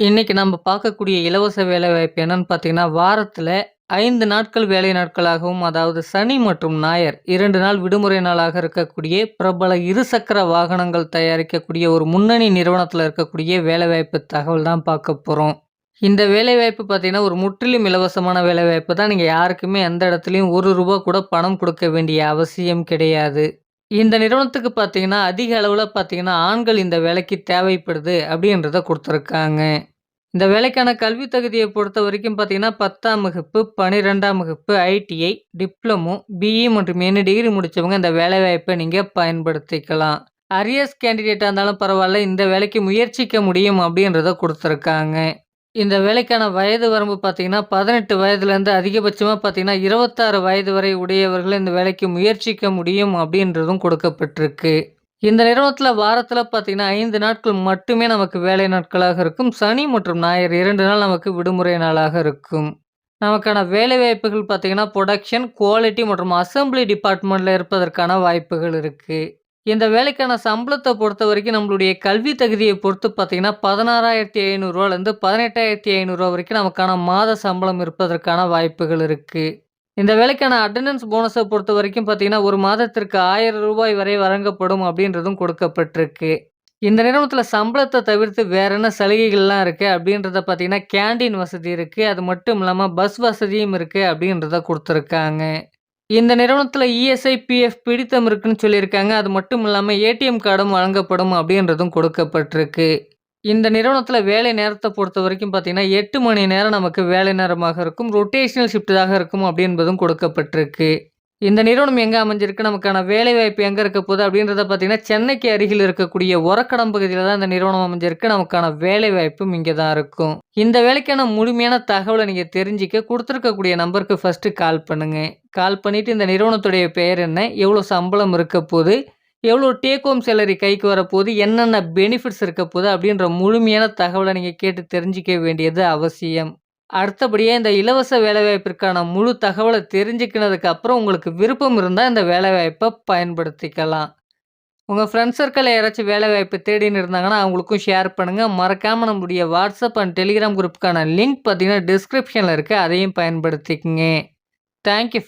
இன்னைக்கு நம்ம பார்க்கக்கூடிய இலவச வேலைவாய்ப்பு என்னன்னு பார்த்தீங்கன்னா, வாரத்தில் ஐந்து நாட்கள் வேலை நாட்களாகவும், அதாவது சனி மற்றும் ஞாயர் இரண்டு நாள் விடுமுறை நாளாக இருக்கக்கூடிய பிரபல இருசக்கர வாகனங்கள் தயாரிக்கக்கூடிய ஒரு முன்னணி நிறுவனத்தில் இருக்கக்கூடிய வேலைவாய்ப்பு தகவல் தான் பார்க்க போகிறோம் இந்த வேலைவாய்ப்பு பார்த்தீங்கன்னா, ஒரு முற்றிலும் இலவசமான வேலைவாய்ப்பு தான். நீங்கள் யாருக்குமே எந்த இடத்துலையும் ஒரு ரூபா கூட பணம் கொடுக்க வேண்டிய அவசியம் கிடையாது. இந்த நிறுவனத்துக்கு பார்த்தீங்கன்னா, அதிக அளவில் பார்த்தீங்கன்னா, ஆண்கள் இந்த வேலைக்கு தேவைப்படுது அப்படின்றத கொடுத்துருக்காங்க இந்த வேலைக்கான கல்வி பொறுத்த வரைக்கும் பார்த்தீங்கன்னா, 10ஆம் வகுப்பு, 12ஆம் வகுப்பு, ஐடிஐ, டிப்ளமோ, பிஇ மற்றும் என்ன டிகிரி முடித்தவங்க இந்த வேலைவாய்ப்பை நீங்கள் பயன்படுத்திக்கலாம். அரியர்ஸ் கேண்டிடேட்டாக இருந்தாலும் பரவாயில்ல இந்த வேலைக்கு முயற்சிக்க முடியும் அப்படின்றத கொடுத்துருக்காங்க இந்த வேலைக்கான வயது வரம்பு பார்த்தீங்கன்னா, பதினெட்டு வயதுலேருந்து அதிகபட்சமாக பார்த்தீங்கன்னா, 26 வயது வரை உடையவர்கள் இந்த வேலைக்கு முயற்சிக்க முடியும் அப்படின்றதும் கொடுக்கப்பட்டிருக்கு. இந்த நிறுவனத்தில் வாரத்தில் பார்த்தீங்கன்னா, ஐந்து நாட்கள் மட்டுமே நமக்கு வேலை நாட்களாக இருக்கும். சனி மற்றும் ஞாயிறு இரண்டு நாள் நமக்கு விடுமுறை நாளாக இருக்கும். நமக்கான வேலைவாய்ப்புகள் பார்த்தீங்கன்னா, புரொடக்ஷன், குவாலிட்டி மற்றும் அசெம்பிளி டிபார்ட்மெண்ட்டில் இருப்பதற்கான வாய்ப்புகள் இருக்குது இந்த வேலைக்கான சம்பளத்தை பொறுத்த வரைக்கும் நம்மளுடைய கல்வி தகுதியை பொறுத்து பார்த்தீங்கன்னா, பதினாறாயிரத்தி ஐநூறுரூவாலேருந்து பதினெட்டாயிரத்தி ஐநூறுரூவா வரைக்கும் நமக்கான மாத சம்பளம் இருப்பதற்கான வாய்ப்புகள் இருக்குது இந்த வேலைக்கான அட்டெனன்ஸ் போனஸை பொறுத்த வரைக்கும் பார்த்தீங்கன்னா, ஒரு மாதத்திற்கு ஆயிரம் ரூபாய் வரை வழங்கப்படும் அப்படின்றதும் கொடுக்கப்பட்டிருக்கு. இந்த நிறுவனத்தில் சம்பளத்தை தவிர்த்து வேற என்ன சலுகைகள்லாம் இருக்குது அப்படின்றத பார்த்தீங்கன்னா, கேண்டீன் வசதி இருக்குது அது மட்டும் இல்லாமல் பஸ் வசதியும் இருக்குது அப்படின்றத கொடுத்துருக்காங்க இந்த நிறுவனத்தில் இஎஸ்ஐ, பிஎஃப் பிடித்தம் இருக்குன்னு சொல்லியிருக்காங்க. அது மட்டும் இல்லாமல் ஏடிஎம் கார்டும் வழங்கப்படும் அப்படின்றதும் கொடுக்கப்பட்டிருக்கு. இந்த நிறுவனத்தில் வேலை நேரத்தை பொறுத்த வரைக்கும் பார்த்தீங்கன்னா, எட்டு மணி நேரம் நமக்கு வேலை நேரமாக இருக்கும். ரொட்டேஷனல் ஷிஃப்ட்டாக இருக்கும் அப்படின்றதும் கொடுக்கப்பட்டிருக்கு. இந்த நிறுவனம் எங்கே அமைஞ்சிருக்கு, நமக்கான வேலைவாய்ப்பு எங்கே இருக்க போகுது அப்படின்றத பார்த்தீங்கன்னா, சென்னைக்கு அருகில் இருக்கக்கூடிய உரக்கடம் பகுதியில் தான் இந்த நிறுவனம் அமைஞ்சிருக்கு. நமக்கான வேலைவாய்ப்பும் இங்கே தான் இருக்கும். இந்த வேலைக்கான முழுமையான தகவலை நீங்கள் தெரிஞ்சுக்க கொடுத்துருக்கக்கூடிய நம்பருக்கு ஃபர்ஸ்ட்டு கால் பண்ணுங்கள் கால் பண்ணிவிட்டு இந்த நிறுவனத்துடைய பெயர் என்ன? எவ்வளோ சம்பளம் இருக்க போகுது எவ்வளோ டேக் ஹோம் சேலரி கைக்கு வரப்போகுது? என்னென்ன பெனிஃபிட்ஸ் இருக்க போகுது அப்படின்ற முழுமையான தகவலை நீங்கள் கேட்டு தெரிஞ்சுக்க வேண்டியது அவசியம். அடுத்தபடியே இந்த இலவச வேலைவாய்ப்பிற்கான முழு தகவலை தெரிஞ்சுக்கினதுக்கு அப்புறம் உங்களுக்கு விருப்பம் இருந்தால் இந்த வேலைவாய்ப்பை பயன்படுத்திக்கலாம். உங்கள் ஃப்ரெண்ட்ஸ் சர்க்கிளில் யாராச்சும் வேலைவாய்ப்பு தேடின்னு இருந்தாங்கன்னா, அவங்களுக்கும் ஷேர் பண்ணுங்கள் மறக்காமல் நம்முடைய வாட்ஸ்அப் அண்ட் டெலிகிராம் குரூப்புக்கான லிங்க் பார்த்தீங்கன்னா, டிஸ்கிரிப்ஷனில் இருக்குது அதையும் பயன்படுத்திக்கங்க. Thank you